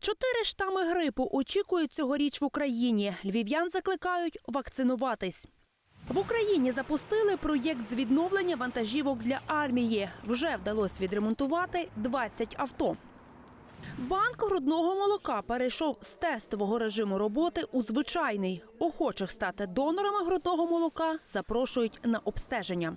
Чотири штами грипу очікують цьогоріч в Україні. Львів'ян закликають вакцинуватись. В Україні запустили проєкт з відновлення вантажівок для армії. Вже вдалося відремонтувати 20 авто. Банк грудного молока перейшов з тестового режиму роботи у звичайний. Охочих стати донорами грудного молока запрошують на обстеження.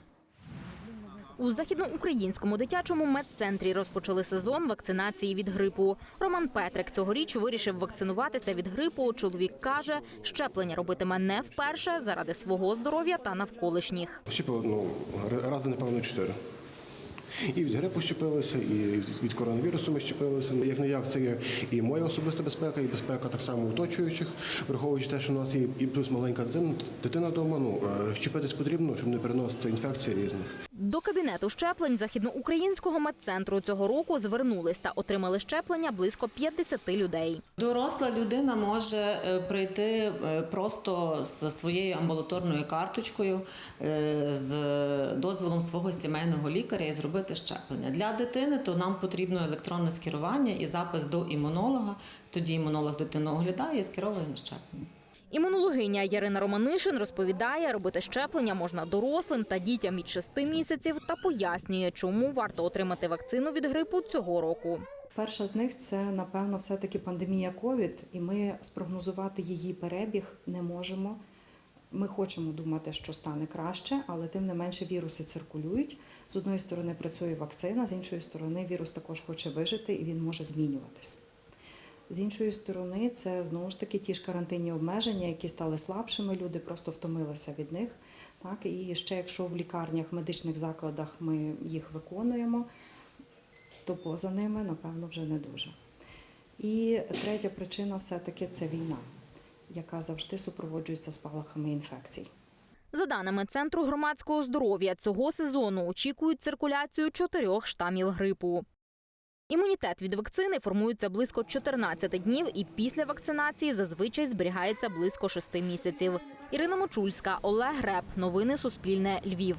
У західноукраїнському дитячому медцентрі розпочали сезон вакцинації від грипу. Роман Петрик цьогоріч вирішив вакцинуватися від грипу. Чоловік каже, щеплення робитиме не вперше заради свого здоров'я та навколишніх. Щепили, ну, рази, напевно, чотири. І від грипу щепилися, і від коронавірусу ми щепилися. Як не як це є і моя особиста безпека, і безпека так само оточуючих, враховуючи те, що у нас є і плюс маленька дитина, дитина вдома. Ну е, щепитись потрібно, щоб не переносити інфекції різних. До кабінету щеплень західноукраїнського медцентру цього року звернулись та отримали щеплення близько 50 людей. Доросла людина може е, прийти е, просто з своєю амбулаторною карточкою, е, з дозволом свого сімейного лікаря і зробити щеплення. Для дитини то нам потрібно електронне скерування і запис до імунолога. Тоді імунолог дитину оглядає і скеровує на щеплення. Імунологиня Ярина Романишин розповідає, робити щеплення можна дорослим та дітям від 6 місяців та пояснює, чому варто отримати вакцину від грипу цього року. Перша з них це напевно все-таки пандемія ковід, і ми спрогнозувати її перебіг не можемо. Ми хочемо думати, що стане краще, але тим не менше віруси циркулюють. З одної сторони працює вакцина, з іншої сторони вірус також хоче вижити і він може змінюватись. З іншої сторони, це знову ж таки ті ж карантинні обмеження, які стали слабшими, люди просто втомилися від них. Так, і ще якщо в лікарнях, медичних закладах ми їх виконуємо, то поза ними, напевно, вже не дуже. І третя причина все-таки це війна, яка завжди супроводжується спалахами інфекцій. За даними Центру громадського здоров'я, цього сезону очікують циркуляцію чотирьох штамів грипу. Імунітет від вакцини формується близько 14 днів і після вакцинації зазвичай зберігається близько 6 місяців. Ірина Мочульська, Олег Греб. Новини Суспільне. Львів.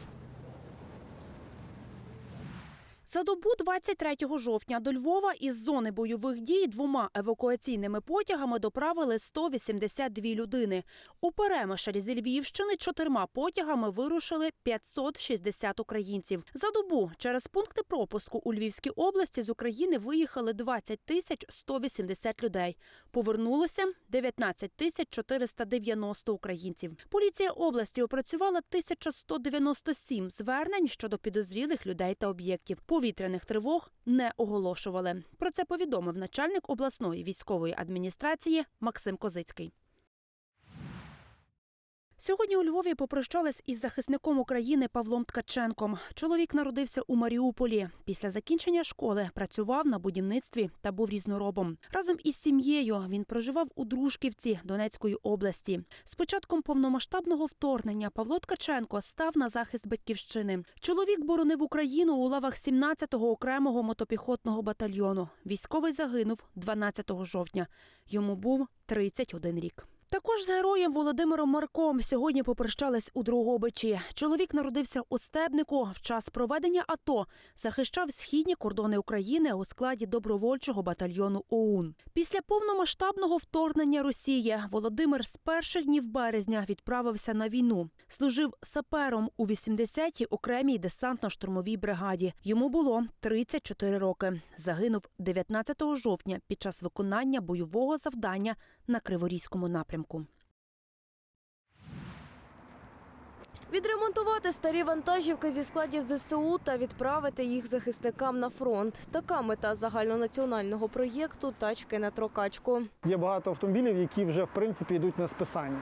За добу 23 жовтня до Львова із зони бойових дій двома евакуаційними потягами доправили 182 людини. У Перемишлі зі Львівщини чотирма потягами вирушили 560 українців. За добу через пункти пропуску у Львівській області з України виїхали 20 тисяч 180 людей. Повернулося 19 тисяч 490 українців. Поліція області опрацювала 1197 звернень щодо підозрілих людей та об'єктів. Повітряних тривог не оголошували. Про це повідомив начальник обласної військової адміністрації Максим Козицький. Сьогодні у Львові попрощались із захисником України Павлом Ткаченком. Чоловік народився у Маріуполі. Після закінчення школи працював на будівництві та був різноробом. Разом із сім'єю він проживав у Дружківці Донецької області. З початком повномасштабного вторгнення Павло Ткаченко став на захист батьківщини. Чоловік боронив Україну у лавах 17-го окремого мотопіхотного батальйону. Військовий загинув 12 жовтня. Йому був 31 рік. Також з героєм Володимиром Марком сьогодні попрощались у Другобичі. Чоловік народився у Стебнику. В час проведення АТО захищав східні кордони України у складі добровольчого батальйону ОУН. Після повномасштабного вторгнення Росії Володимир з перших днів березня відправився на війну. Служив сапером у 80-й окремій десантно-штурмовій бригаді. Йому було 34 роки. Загинув 19 жовтня під час виконання бойового завдання на Криворізькому напрямку. Відремонтувати старі вантажівки зі складів ЗСУ та відправити їх захисникам на фронт. Така мета загальнонаціонального проєкту Тачки на трокачку. Є багато автомобілів, які вже в принципі йдуть на списання.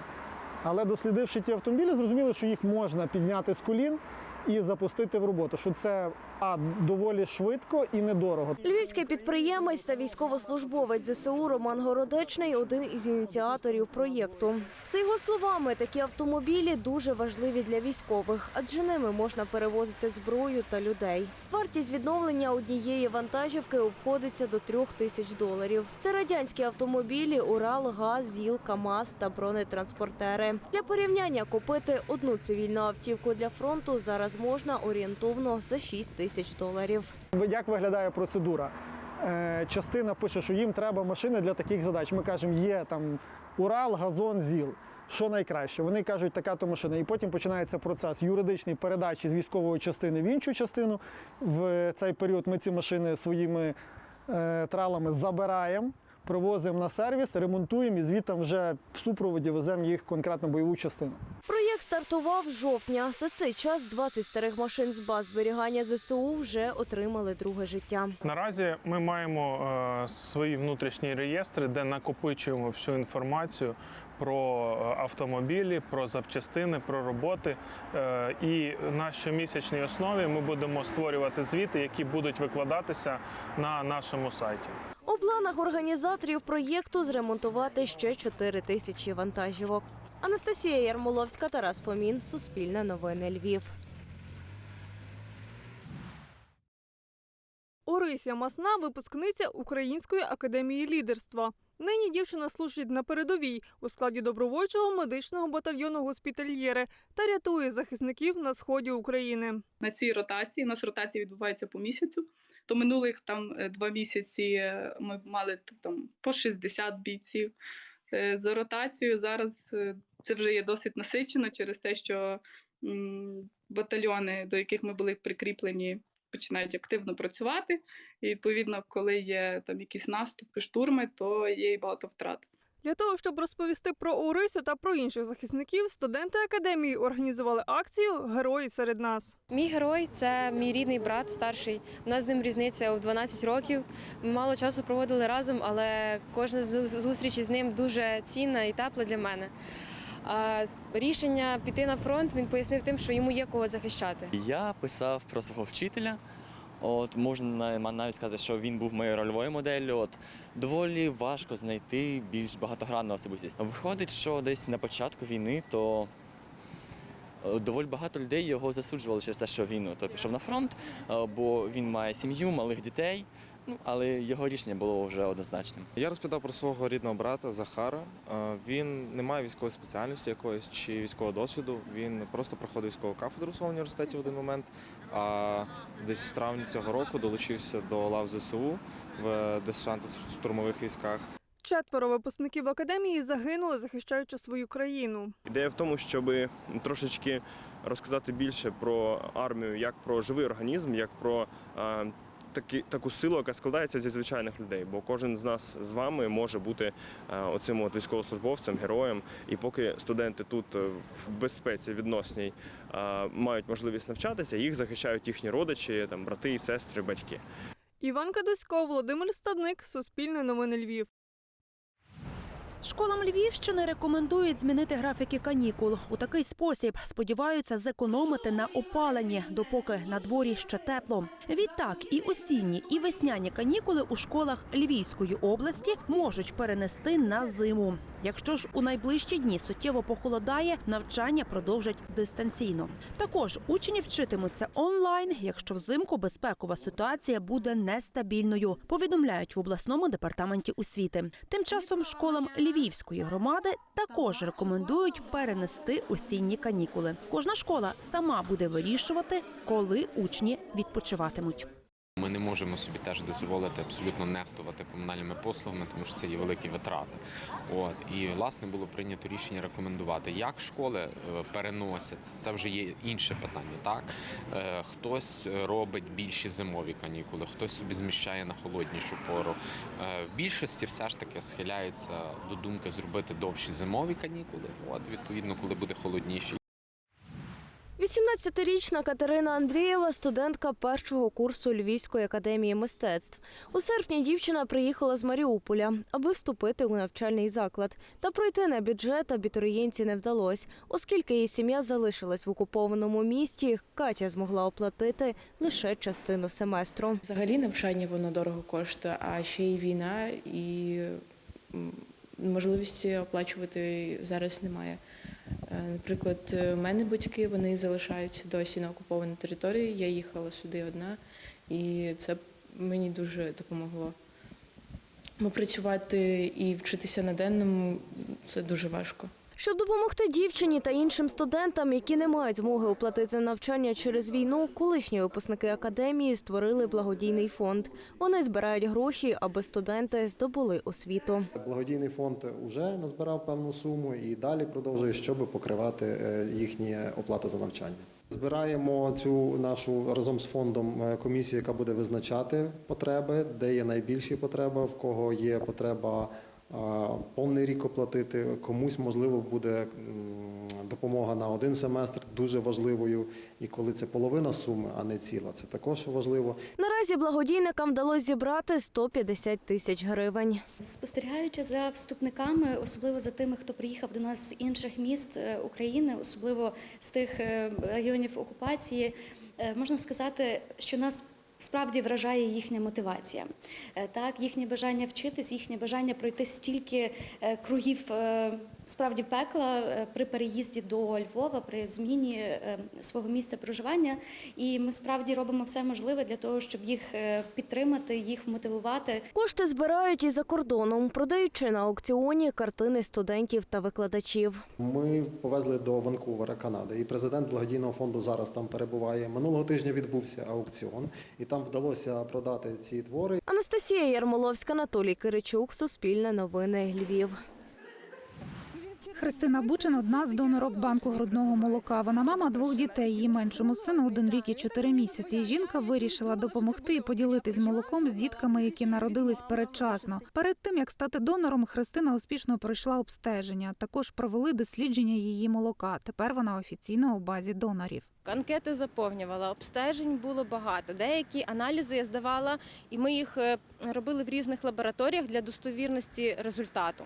Але дослідивши ті автомобілі, зрозуміли, що їх можна підняти з колін і запустити в роботу. Що це а доволі швидко і недорого. Львівський підприємець та військовослужбовець ЗСУ Роман Городечний один із ініціаторів проєкту. За його словами, такі автомобілі дуже важливі для військових, адже ними можна перевозити зброю та людей. Вартість відновлення однієї вантажівки обходиться до трьох тисяч доларів. Це радянські автомобілі Урал, ГАЗ, ЗІЛ, КАМАЗ та бронетранспортери. Для порівняння купити одну цивільну автівку для фронту зараз можна орієнтовно за 6 тисяч доларів. Як виглядає процедура? е, частина пише, що їм треба машини для таких задач. Ми кажемо, є там Урал, Газон, ЗІЛ. Що найкраще? Вони кажуть, така то машина. І потім починається процес юридичної передачі з військової частини в іншу частину. В цей період ми ці машини своїми е, тралами забираємо, привозимо на сервіс, ремонтуємо і звідти вже в супроводі веземо їх конкретно бойову частину. Проєкт стартував з жовтня. За цей час 20 старих машин з баз зберігання ЗСУ вже отримали друге життя. Наразі ми маємо е, свої внутрішні реєстри, де накопичуємо всю інформацію про е, автомобілі, про запчастини, про роботи. Е, і на щомісячній основі ми будемо створювати звіти, які будуть викладатися на нашому сайті. Планах організаторів проєкту зремонтувати ще 4 тисячі вантажівок. Анастасія Ярмоловська, Тарас Фомін, Суспільне новини Львів. Орися Масна випускниця Української академії лідерства. Нині дівчина служить на передовій у складі добровольчого медичного батальйону госпітальєри та рятує захисників на сході України. на цій ротації. У нас ротація відбувається по місяцю. То минулих там е, два місяці е, ми мали там по 60 бійців. Е, За ротацією зараз це вже є досить насичено через те, що батальйони, до яких ми були прикріплені, починають активно працювати. І відповідно, коли є там якісь наступи, штурми, то є і багато втрат. Для того, щоб розповісти про Орисю та про інших захисників, студенти академії організували акцію Герої серед нас. Мій герой це мій рідний брат старший. У нас з ним різниця у 12 років. Ми мало часу проводили разом, але кожна з зустріч з ним дуже цінна і тепла для мене. А рішення піти на фронт він пояснив тим, що йому є кого захищати. Я писав про свого вчителя. От можна навіть сказати, що він був моєю рольовою моделлю. От доволі важко знайти більш багатогранну особистість. Виходить, що десь на початку війни то е, доволі багато людей його засуджували через те, що він пішов на фронт, е, бо він має сім'ю, малих дітей. Ну але його рішення було вже однозначним. Я розповідав про свого рідного брата Захара. Е, Він не має військової спеціальності якоїсь чи військового досвіду. Він просто проходив військову кафедру у своєму університеті в один момент. А десь з травня цього року долучився до лав ЗСУ в десантно-штурмових військах. Четверо випускників академії загинули, захищаючи свою країну. Ідея в тому, щоб трошечки розказати більше про армію, як про живий організм, як про е, такі, таку силу, яка складається зі звичайних людей. Бо кожен з нас з вами може бути е, оцим от військовослужбовцем, героєм. І поки студенти тут е, в безпеці відносній е, мають можливість навчатися, їх захищають їхні родичі, там брати, сестри, батьки. Іван Кадусько, Володимир Стадник, Суспільне новини Львів. Школам Львівщини рекомендують змінити графіки канікул. У такий спосіб сподіваються зекономити на опаленні, допоки на дворі ще тепло. Відтак і осінні, і весняні канікули у школах Львівської області можуть перенести на зиму. Якщо ж у найближчі дні суттєво похолодає, навчання продовжать дистанційно. Також учні вчитимуться онлайн, якщо взимку безпекова ситуація буде нестабільною. Повідомляють в обласному департаменті освіти. Тим часом школам Львівської громади також рекомендують перенести осінні канікули. Кожна школа сама буде вирішувати, коли учні відпочиватимуть. Ми не можемо собі теж дозволити абсолютно нехтувати комунальними послугами, тому що це є великі витрати. От і власне було прийнято рішення рекомендувати, як школи е, переносять. Це вже є інше питання. Так Е, хтось робить більші зимові канікули, хтось собі зміщає на холоднішу пору. Е, В більшості все ж таки схиляються до думки зробити довші зимові канікули. От відповідно, коли буде холодніше. 18-річна Катерина Андрієва, студентка першого курсу Львівської академії мистецтв. У серпні дівчина приїхала з Маріуполя, аби вступити у навчальний заклад. Та пройти на бюджет абітурієнці не вдалося, оскільки її сім'я залишилась в окупованому місті. Катя змогла оплатити лише частину семестру. Взагалі навчання воно дорого коштує, а ще й війна, і можливості оплачувати зараз немає. Е, Наприклад, у в мене батьки вони залишаються досі на окупованій території. Я їхала сюди одна, і це мені дуже допомогло. Бо працювати і вчитися на денному це дуже важко. Щоб допомогти дівчині та іншим студентам, які не мають змоги оплатити навчання через війну, колишні випускники академії створили благодійний фонд. Вони збирають гроші, аби студенти здобули освіту. Благодійний фонд вже назбирав певну суму і далі продовжує, щоб покривати е, їхні оплату за навчання. Збираємо цю нашу разом з фондом е, комісію, яка буде визначати потреби, де є найбільші потреби, в кого є потреба повний рік оплатити. Комусь можливо буде допомога на один семестр дуже важливою. І коли це половина суми, а не ціла, це також важливо. Наразі благодійникам вдалося зібрати 150 тисяч гривень. Спостерігаючи за вступниками, особливо за тими, хто приїхав до нас з інших міст е, України, особливо з тих е, районів окупації, е, можна сказати, що нас справді вражає їхня мотивація. Е, Так, їхнє бажання вчитись, їхнє бажання пройти стільки е, кругів е, справді пекла е, при переїзді до Львова, при зміні е, свого місця проживання. І ми справді робимо все можливе для того, щоб їх е, підтримати, їх мотивувати. Кошти збирають і за кордоном, продаючи на аукціоні картини студентів та викладачів. Ми повезли до Ванкувера, Канади, і президент благодійного фонду зараз там перебуває. Минулого тижня відбувся аукціон, і там вдалося продати ці твори. Анастасія Ярмоловська, Анатолій Киричук, Суспільне новини, Львів. Христина Бучин одна з донорок банку грудного молока. Вона мама двох дітей. Її меншому сину один рік і чотири місяці. Жінка вирішила допомогти і поділитись молоком з дітками, які народились передчасно. Перед тим як стати донором, Христина успішно пройшла обстеження. Також провели дослідження її молока. Тепер вона офіційно у базі донорів. Анкети заповнювала, обстежень було багато. Деякі аналізи я здавала, і ми їх е, робили в різних лабораторіях для достовірності результату.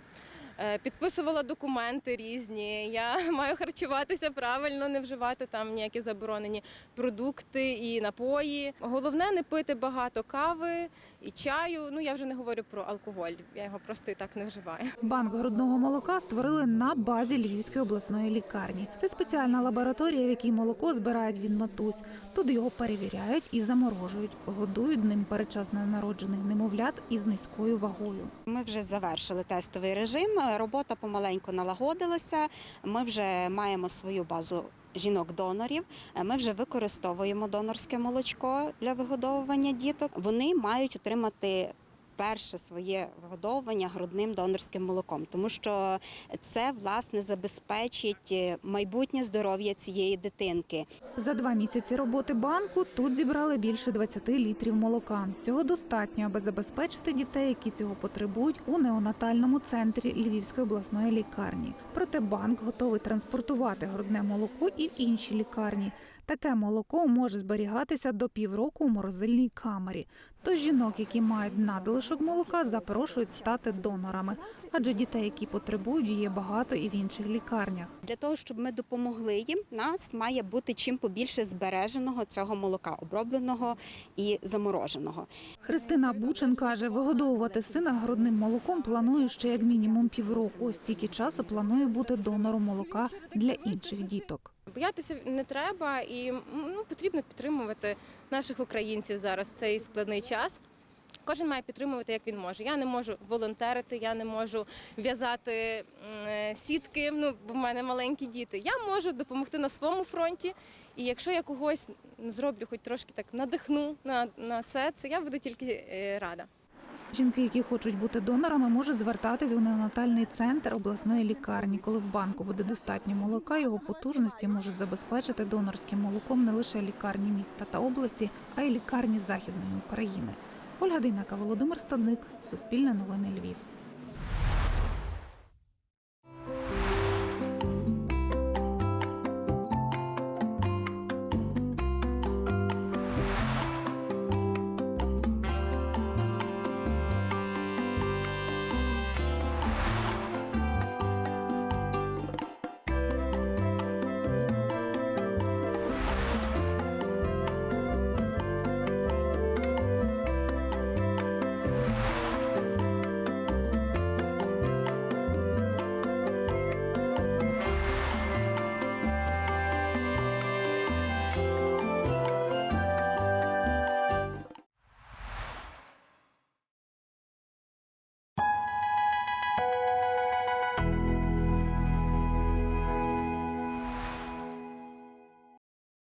Е, Підписувала документи різні. Я маю харчуватися правильно, не вживати там ніякі заборонені продукти і напої. Головне не пити багато кави і чаю. Ну я вже не говорю про алкоголь. Я його просто і так не вживаю. Банк грудного молока створили на базі Львівської обласної лікарні. Це спеціальна лабораторія, в якій молоко збирають від матусь. Тут його перевіряють і заморожують. Годують ним передчасно народжених немовлят із низькою вагою. Ми вже завершили тестовий режим. Робота помаленьку налагодилася. Ми вже маємо свою базу жінок-донорів. Ми вже використовуємо донорське молочко для вигодовування діток. Вони мають отримати. Перше своє вигодовування грудним донорським молоком, тому що це власне забезпечить майбутнє здоров'я цієї дитинки. За два місяці роботи банку тут зібрали більше 20 літрів молока. Цього достатньо, аби забезпечити дітей, які цього потребують у неонатальному центрі Львівської обласної лікарні. Проте банк готовий транспортувати грудне молоко і в інші лікарні. Таке молоко може зберігатися до півроку у морозильній камері. Тож жінок, які мають надлишок молока, запрошують стати донорами, адже дітей, які потребують, є багато і в інших лікарнях. Для того щоб ми допомогли їм, нас має бути чим побільше збереженого цього молока, обробленого і замороженого. Христина Бучин каже, вигодовувати сина грудним молоком планує ще як мінімум півроку. Стільки часу планує бути донором молока для інших діток. Боятися не треба, і ну, потрібно підтримувати наших українців зараз в цей складний час. Кожен має підтримувати, як він може. Я не можу волонтерити, я не можу в'язати е, сітки. Ну, бо в мене маленькі діти. Я можу допомогти на своєму фронті. І якщо я когось зроблю, хоч трошки так надихну на, на це, це я буду тільки е, рада. Жінки, які хочуть бути донорами, можуть звертатись у неонатальний центр обласної лікарні. Коли в банку буде достатньо молока, його потужності можуть забезпечити донорським молоком не лише лікарні міста та області, а й лікарні Західної України. Ольга Дейнака, Володимир Стадник, Суспільне новини Львів.